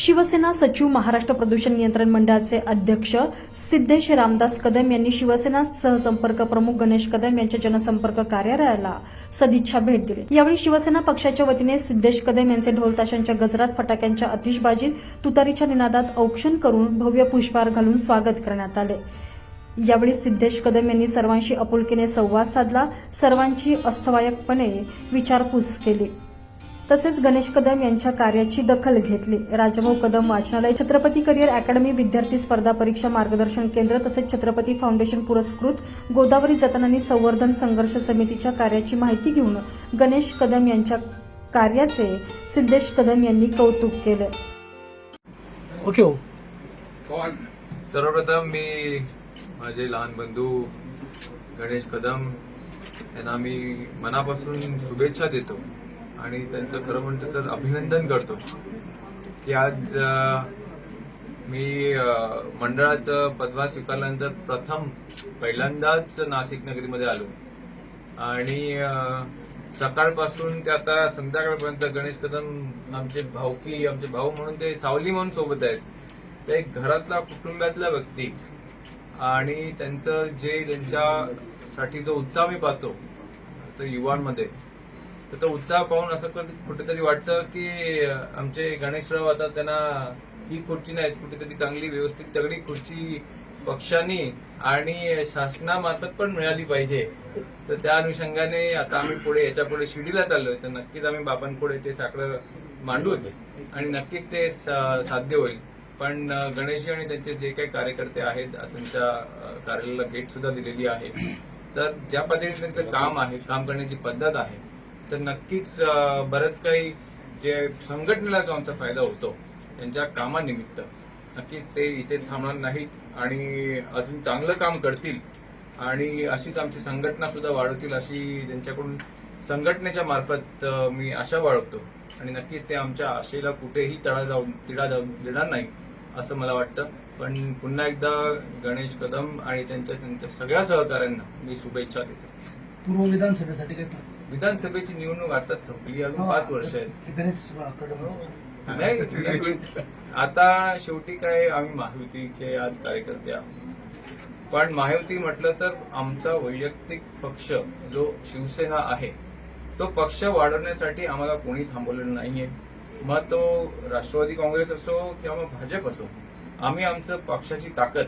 शिवसेना सचिव महाराष्ट्र प्रदूषण नियंत्रण मंडळाचे अध्यक्ष सिद्धेश रामदास कदम यांनी शिवसेना सहसंपर्क प्रमुख गणेश कदम यांच्या जनसंपर्क कार्यालयाला सदिच्छा भेट दिली. यावेळी शिवसेना पक्षाच्या वतीने सिद्धेश कदम यांचे ढोलताशांच्या गजरात फटाक्यांच्या आतिषबाजीत तुतारीच्या निनादात औक्षण करून भव्य पुष्पहार घालून स्वागत करण्यात आले. यावेळी सिद्धेश कदम यांनी सर्वांशी आपुलकीने संवाद साधला. सर्वांची अस्थवायकपणे विचारपूस केली. तसेच गणेश कदम यांच्या कार्याची दखल घेतली. राजाभाऊ कदम वाचनालय छत्रपती करिअर अकॅडमी विद्यार्थी स्पर्धा परीक्षा मार्गदर्शन केंद्र तसेच छत्रपती फाउंडेशन पुरस्कृत गोदावरी जतन आणि संवर्धन संघर्ष समितीच्या कार्याची माहिती घेऊन गणेश कदम यांच्या कार्याचे सिद्धेश कदम यांनी कौतुक केले. ओके हो. सर्वप्रथम मी माझे लहान बंधू गणेश कदम यांना मी मनापासून शुभेच्छा देतो. आणि त्यांचं खरं म्हणतं तर अभिनंदन करतो. की आज मी मंडळाचं पदभार स्वीकारल्यानंतर प्रथम पहिल्यांदाच नाशिक नगरीमध्ये आलो. आणि सकाळपासून ते आता संध्याकाळपर्यंत गणेश कदम आमचे भाऊकी आमचे भाऊ म्हणून ते सावली म्हणून सोबत आहेत. ते एक घरातला कुटुंबातला व्यक्ती. आणि त्यांचं जे त्यांच्यासाठी जो उत्साह मी पाहतो तो युवांमध्ये तर तो उत्साह पाहून असं कुठेतरी वाटतं की आमचे गणेशराव आता त्यांना ही खुर्ची नाही कुठेतरी चांगली व्यवस्थित तगडी खुर्ची पक्षांनी आणि शासनामार्फत पण मिळाली पाहिजे. तर त्या अनुषंगाने आता आम्ही पुढे याच्यापुढे शिर्डीला चाललोय. तर नक्कीच आम्ही बाबांपुढे ते साकडं मांडूच आणि नक्कीच ते सा- साध्य होईल. पण गणेशजी आणि त्यांचे जे काही कार्यकर्ते आहेत असंच्या कार्यालयाला भेट सुद्धा दिलेली आहे. तर ज्या पद्धतीने त्यांचं काम आहे काम करण्याची पद्धत आहे तर नक्कीच बरंच काही जे संघटनेला जो आमचा फायदा होतो त्यांच्या कामानिमित्त. नक्कीच ते इथे थांबणार नाहीत आणि अजून चांगलं काम करतील. आणि अशीच आमची संघटना सुद्धा वाढवतील अशी त्यांच्याकडून संघटनेच्या मार्फत मी आशा बाळगतो. आणि नक्कीच ते आमच्या आशेला कुठेही तडा जाऊन तिडा जाऊन देणार नाही असं मला वाटतं. पण पुन्हा एकदा गणेश कदम आणि त्यांच्या त्यांच्या सगळ्या सहकाऱ्यांना मी शुभेच्छा देतो. पूर्व विधानसभेसाठी काही प्र- विधानसभेची निवडणूक आताच संपली अजून पाच वर्ष आहेत. ते गणेश कदम. नाही. आता शेवटी काय आम्ही महायुतीचे आज कार्यकर्ते आहोत. पण महायुती म्हटलं तर आमचा वैयक्तिक पक्ष जो शिवसेना आहे तो पक्ष वाढवण्यासाठी आम्हाला कोणी थांबवलेलं नाहीये. मग तो राष्ट्रवादी काँग्रेस असो किंवा मग भाजप असो आम्ही आमचं पक्षाची ताकद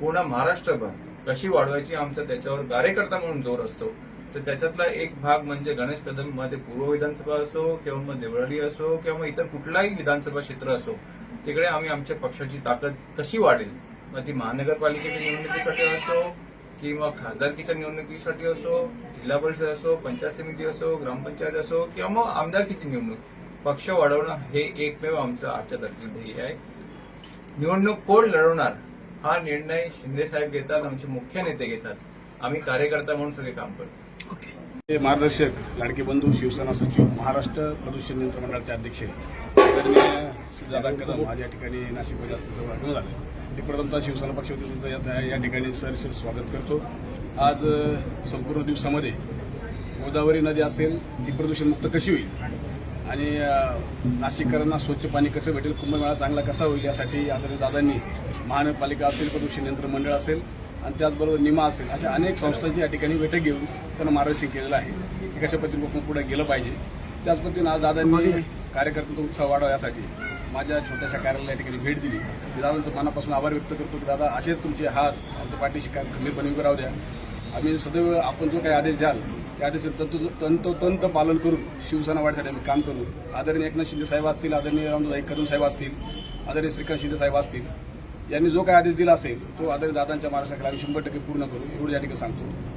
पूर्ण महाराष्ट्रभर कशी वाढवायची आमचा त्याच्यावर कार्यकर्ता म्हणून जोर असतो. तर त्याच्यातला एक भाग म्हणजे गणेश कदममध्ये पूर्व विधानसभा असो किंवा मग देवळाली असो किंवा मग इतर कुठलाही विधानसभा क्षेत्र असो तिकडे आम्ही आमच्या पक्षाची ताकद कशी वाढेल? मग ती महानगरपालिकेच्या निवडणुकीसाठी असो किंवा खासदारकीच्या निवडणुकीसाठी असो जिल्हा परिषद असो पंचायत समिती असो ग्रामपंचायत असो किंवा मग आमदारकीची निवडणूक पक्ष वाढवणं हे एकमेव आमचं आजच्या तारखेला ध्येय आहे. निवडणूक कोण लढवणार? हा निर्णय शिंदे साहेब घेतात आमचे मुख्य नेते घेतात. आम्ही कार्यकर्ता म्हणून सगळे काम करतो. ओके. मार्गदर्शक लाडके बंधू शिवसेना सचिव महाराष्ट्र प्रदूषण नियंत्रण मंडळाचे अध्यक्ष आदरणीय श्रीदादा कदम आज या ठिकाणी नाशिकमध्ये आज त्यांचं झालं मी प्रथमतः शिवसेना पक्ष वतीनं या- या ठिकाणी सहर्ष स्वागत करतो. आज संपूर्ण दिवसामध्ये गोदावरी नदी असेल ती प्रदूषणमुक्त कशी होईल? आणि नाशिककरांना स्वच्छ पाणी कसं भेटेल कुंभमेळा चांगला कसा होईल यासाठी आदरणीय दादांनी महानगरपालिका असेल प्रदूषण नियंत्रण मंडळ असेल आणि त्याचबरोबर निमा असेल अशा अनेक संस्थांची या ठिकाणी बैठक घेऊन त्यांना मार्गदर्शन केलेलं आहे की कशा पद्धतीने पुढे गेलं पाहिजे. त्याच पद्धतीने आज दादांनी कार्यकर्त्यांचा उत्साह वाढवा यासाठी माझ्या छोट्याशा कार्यालयाला या ठिकाणी भेट दिली. मी दादांचं मनापासून आभार व्यक्त करतो की दादा असेच तुमचे हात आमच्या पाठीशी काय खंबीरपणे उभे राहू द्या. आम्ही सदैव आपण जो काही आदेश द्याल त्या तंतु- तंतोतंत पालन करून शिवसेना वाढीसाठी आम्ही काम करू. आदरणीय एकनाथ शिंदे साहेब असतील आदरणीय रामदाई कदम साहेब असतील आदरणीय श्रीकांत शिंदे साहेब असतील यांनी जो काही आदेश दिला असेल तो आदरणीय दादांच्या महाराष्ट्राकडे आम्ही शंभर टक्के पूर्ण करू. एवढं या ठिकाणी सांगतो.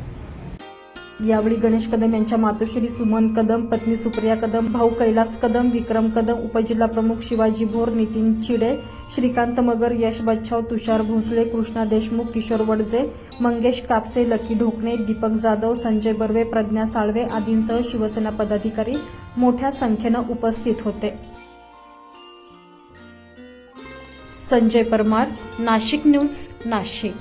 यावेळी गणेश कदम यांच्या मातोश्री सुमन कदम पत्नी सुप्रिया कदम भाऊ कैलास कदम विक्रम कदम उपजिल्हा प्रमुख शिवाजी भोर नितीन चिडे श्रीकांत मगर यश बच्छाव तुषार भोसले कृष्णा देशमुख किशोर वडजे मंगेश कापसे लकी ढोकणे दीपक जाधव संजय बर्वे प्रज्ञा साळवे आदींसह शिवसेना पदाधिकारी मोठ्या संख्येनं उपस्थित होते. संजय परमार नाशिक न्यूज नाशिक.